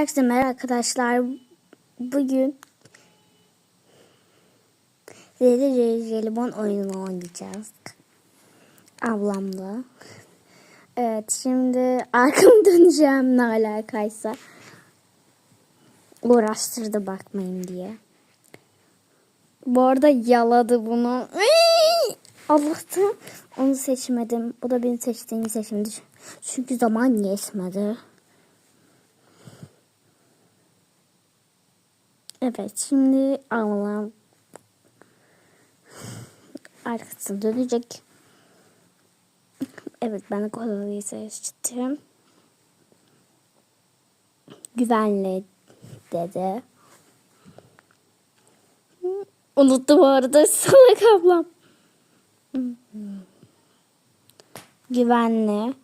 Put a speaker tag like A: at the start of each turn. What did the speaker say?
A: Herkese merhaba arkadaşlar. Bugün Zeli Jelibon oyununu oynayacağız. Ablamla. Evet şimdi arkamı döneceğim ne alakaysa. Uğraştırdı bakmayın diye. Bu arada yaladı bunu. Allah'tan onu seçmedim. O da beni seçtiğini seçmedi. Çünkü zaman yetmedi. Evet şimdi Allah'ım arkasına dönecek. Evet ben kolayı seçtim. Güvenli dedi. Unuttum bu arada salak ablam. Güvenli.